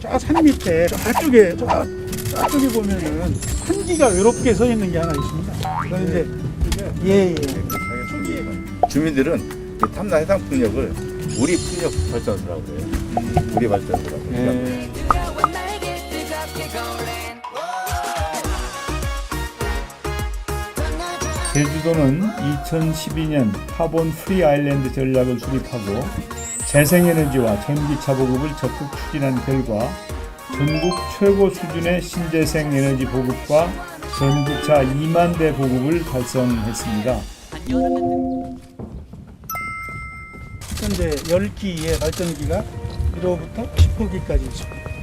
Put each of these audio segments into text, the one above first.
저 산 밑에 저쪽에 저, 저쪽에 보면은 한기가 외롭게 서 있는 게 하나 있습니다. 그건 이제 예예. 주민들은 이 탐나 해상 풍력을 우리 풍력 발전소라고 해요. 우리 발전소라고. 해요. 예. 제주도는 2012년 카본 프리 아일랜드 전략을 수립하고 재생에너지와 전기차 보급을 적극 추진한 결과 전국 최고 수준의 신재생 에너지 보급과 전기차 2만 대 보급을 달성했습니다. 현재 10기의 발전기가 1호부터 19기까지 있습니다.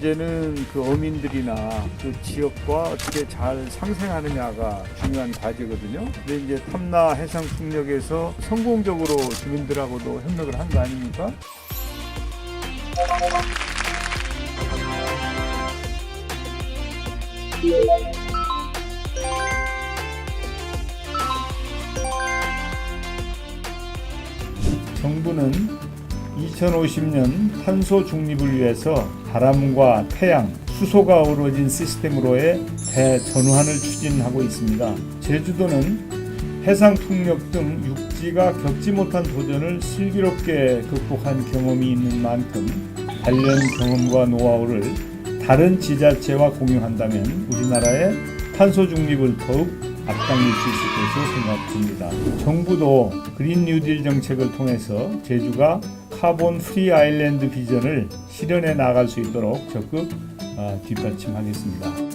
문제는 그 어민들이나 그 지역과 어떻게 잘 상생하느냐가 중요한 과제거든요. 근데 이제 탐나 해상 풍력에서 성공적으로 주민들하고도 협력을 한 거 아닙니까? 정부는 2050년 탄소 중립을 위해서 바람과 태양, 수소가 어우러진 시스템으로의 대전환을 추진하고 있습니다. 제주도는 해상 풍력 등 육지가 겪지 못한 도전을 슬기롭게 극복한 경험이 있는 만큼 관련 경험과 노하우를 다른 지자체와 공유한다면 우리나라의 탄소 중립을 더욱 앞당길 수 있을 것으로 생각됩니다. 정부도 그린 뉴딜 정책을 통해서 제주가 카본 프리 아일랜드 비전을 실현해 나갈 수 있도록 적극 아, 뒷받침하겠습니다.